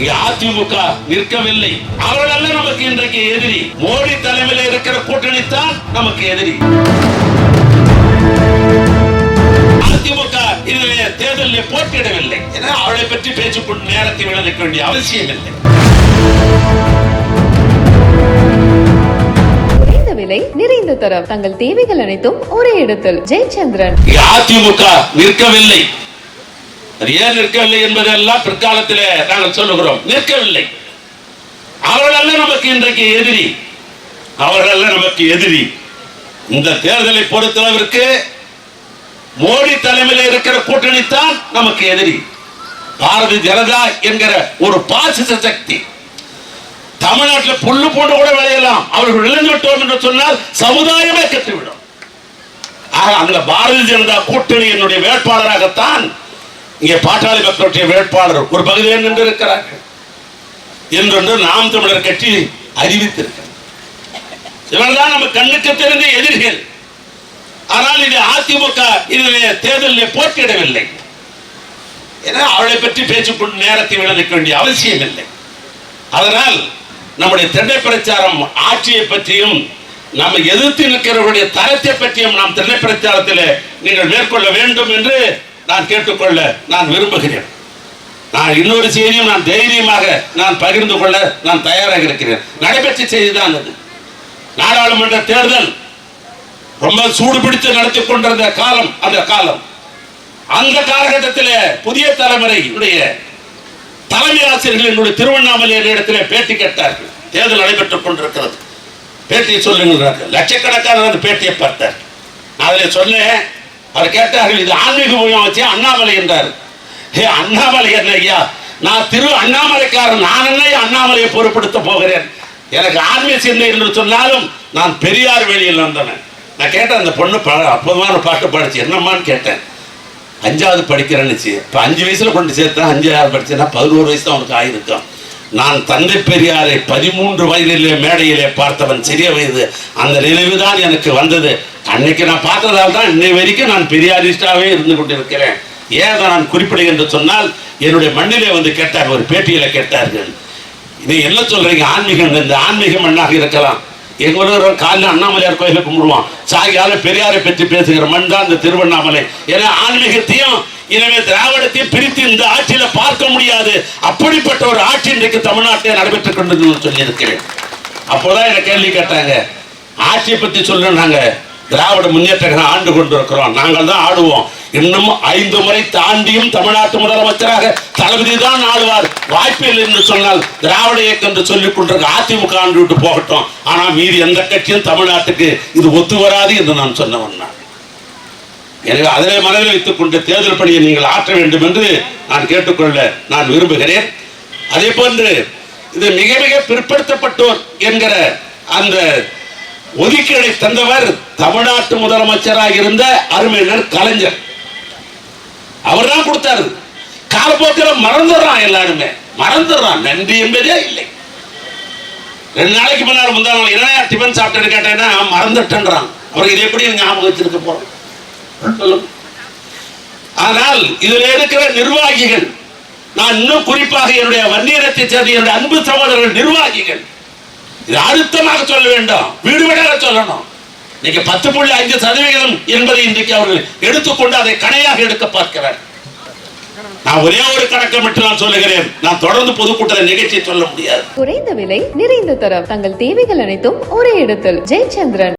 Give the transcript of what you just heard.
அதிமுக நிற்கவில்லை. அவர்களல்ல நமக்கு இன்றைக்கு எதிரி. மோடி தலைமையில் இருக்கிற கூட்டணி தான் நமக்கு எதிரி. அதிமுக இதிலே தேர்தலில் போட்டியிடவில்லை. என அவளை பற்றி பேசிக்கொண்டு நேரத்தை விளக்க வேண்டிய அவசியம் இல்லை. விலை நிறைந்த தரம். தங்கள் தேவைகள் அனைத்தும் ஒரே இடத்தில். ஜெயச்சந்திரன். அதிமுக நிற்கவில்லை. அது ஏன் நிற்கவில்லை என்பதெல்லாம் பிற்காலத்திலே நாங்கள் சொல்லுகிறோம். நிற்கவில்லை. அவர்கள் நமக்கு இன்றைக்கு எதிரி. அவர்கள் நமக்கு எதிரி. இந்த தேர்தலை பொறுத்தளவிற்கு மோடி தலைமையில் இருக்கிற கூட்டணி தான் நமக்கு எதிரி. பாரதிய ஜனதா என்கிற ஒரு பாசிச சக்தி. தமிழ்நாட்டில் புல்லு போட்டு கூட விளையலாம். அவர்கள் விளைந்து என்று சொன்னால் சமுதாயமே கெட்டுவிடும். ஆக அந்த பாரதிய ஜனதா கூட்டணி என்னுடைய வேட்பாளராகத்தான் இங்கே பாட்டாளி மக்களுடைய வேட்பாளர் ஒரு பகுதியில் நின்று இருக்கிறார்கள் என்றொன்று நாம் தமிழர் கட்சி அறிவித்திருக்கிறார் இவர்தான் நம்ம கண்ணுக்கு தெரிந்த எதிரிகள். ஆனால் இது அதிமுக இதிலே தேர்தலில் போட்டியிடவில்லை. ஏன்னா அவளை பற்றி பேசிக்கொண்டு நேரத்தை விளைவிக்க வேண்டிய அவசியம் இல்லை. அதனால் நம்முடைய திண்டை பிரச்சாரம் ஆட்சியை பற்றியும் நம்ம எதிர்த்து நிற்கிறவருடைய தரத்தை பற்றியும் நாம் திண்டை பிரச்சாரத்தில் நீங்கள் மேற்கொள்ள வேண்டும் என்று நான் கேட்டுக்கொள்ள நான் விரும்புகிறேன். நான் இன்னொரு செய்தியும் நான் தைரியமாக நான் பகிர்ந்து கொள்ள நான் தயாராக இருக்கிறேன். நடைபெற்ற செய்தி தான் அது. நாடாளுமன்ற தேர்தல் ரொம்ப சூடு பிடித்து நடத்தி கொண்டிருந்த காலம் அந்த காலம். அந்த காலகட்டத்தில் புதிய தலைமுறையுடைய தலைமை ஆசிரியர்கள் என்னுடைய திருவண்ணாமலை இடத்திலே பேட்டி கேட்டார்கள். தேர்தல் நடைபெற்றுக் கொண்டிருக்கிறது. பேட்டியை சொல்லுங்கிறார்கள் லட்சக்கணக்கான அந்த பேட்டியை பார்த்தார் நான் அதில் சொன்னேன் அவர் கேட்டார்கள் இது ஆன்மீக மையம் வச்சு அண்ணாமலை என்றார். ஏ அண்ணாமலை என்ன ஐயா? நான் திரு அண்ணாமலைக்காரன் நான் என்ன அண்ணாமலையை பொருட்படுத்த போகிறேன்? எனக்கு ஆன்மீக சிந்தை என்று சொன்னாலும் நான் பெரியார் வெளியில் வந்தவன். நான் கேட்டேன் அந்த பொண்ணு ப அற்புதமான பாட்டு பாடிச்சு. என்னம்மான்னு கேட்டேன். அஞ்சாவது படிக்கிறேன்னுச்சு இப்போ அஞ்சு வயசில் கொண்டு சேர்த்தேன் அஞ்சாவது படிச்சேன்னா பதினோரு வயசு தான் அவனுக்கு ஆயிருக்கும். நான் தந்தை பெரியாரை பதிமூன்று வயதிலே மேடையிலே பார்த்தவன் சிறிய வயது. அந்த நினைவு தான் எனக்கு வந்தது. அன்னைக்கு நான் பார்த்ததால் தான் இன்னை வரைக்கும் நான் பெரியாரிஸ்டாவே இருந்து கொண்டிருக்கிறேன். ஏன் அதை நான் குறிப்பிடுகிறேன் என்று சொன்னால் என்னுடைய மண்ணிலே வந்து கேட்டார் ஒரு பேட்டியில் கேட்டார்கள். நீ என்ன சொல்றீங்க? ஆன்மீகம் இந்த ஆன்மீக மண்ணாக இருக்கலாம். எங்க ஊரில் காலையில் அண்ணாமலையார் கோயிலை கும்பிடுவோம் சாயங்கால பெரியாரை பற்றி பேசுகிற மண் தான் இந்த திருவண்ணாமலை. ஏன்னா ஆன்மீகத்தையும் எனவே திராவிடத்தையும் பிரித்து இந்த ஆட்சியில பார்க்க முடியாது. அப்படிப்பட்ட ஒரு ஆட்சி இன்றைக்கு தமிழ்நாட்டில் நடைபெற்றுக் கொண்டு சொல்லியிருக்கிறேன். அப்போதான் என்ன கேள்வி கேட்டாங்க. ஆட்சியை பத்தி சொல்லுனாங்க திராவிட முன்னேற்ற ஆண்டு கொண்டிருக்கிறோம். நாங்கள் தான் ஆடுவோம். இன்னும் ஐந்து முறை தாண்டியும் தமிழ்நாட்டு முதலமைச்சராக தளபதி தான் ஆளுவார் வாய்ப்பில் என்று சொன்னால் திராவிட இயக்கம் என்று சொல்லிக் கொண்டிருக்க அதிமுக ஆண்டு விட்டு போகட்டும். ஆனால் மீதி எந்த கட்சியும் தமிழ்நாட்டுக்கு இது ஒத்து வராது என்று நான் சொன்னவன் நான் எனவே அதிலே மனதில் வைத்துக் கொண்டு தேர்தல் பணியை நீங்கள் ஆற்ற வேண்டும் என்று நான் கேட்டுக்கொள்ள நான் விரும்புகிறேன். அதே போன்று இது மிக மிக பிற்படுத்தப்பட்டோர் என்கிற அந்த ஒதுக்கீடை தந்தவர் தமிழ்நாட்டு முதலமைச்சராக இருந்த அருமையினர் கலைஞர். அவர் தான் கொடுத்தாரு. காலப்போக்கில் மறந்துடுறான் எல்லாருமே. மறந்துடுறான். நன்றி என்பதே இல்லை. ரெண்டு நாளைக்கு முன்னால் முந்தாள் நாள் என்ன டிஃபன் சாப்பிட்டு கேட்டேன்னா மறந்துட்டேன்றான். அவருக்கு இது எப்படி ஞாபகம் வச்சிருக்க போறோம்? சொல்லுங்க ஆனால் இதில் இருக்கிற நிர்வாகிகள் நான் இன்னும் குறிப்பாக என்னுடைய வன்னியரத்தை சேர்ந்த என்னுடைய அன்பு சகோதரர்கள் நிர்வாகிகள் இது அழுத்தமாக சொல்ல வேண்டும். வீடு சொல்லணும். இன்னைக்கு பத்து புள்ளி ஐந்து சதவிகிதம் என்பதை இன்றைக்கு அவர்கள் எடுத்துக்கொண்டு அதை கணையாக எடுக்க பார்க்கிறார். நான் ஒரே ஒரு கணக்கை மட்டும் நான் சொல்லுகிறேன். நான் தொடர்ந்து பொதுக்கூட்டத்தில் நிகழ்ச்சியை சொல்ல முடியாது. குறைந்த விலை நிறைந்த தரம். தங்கள் தேவைகள் அனைத்தும் ஒரே இடத்தில். ஜெயச்சந்திரன்.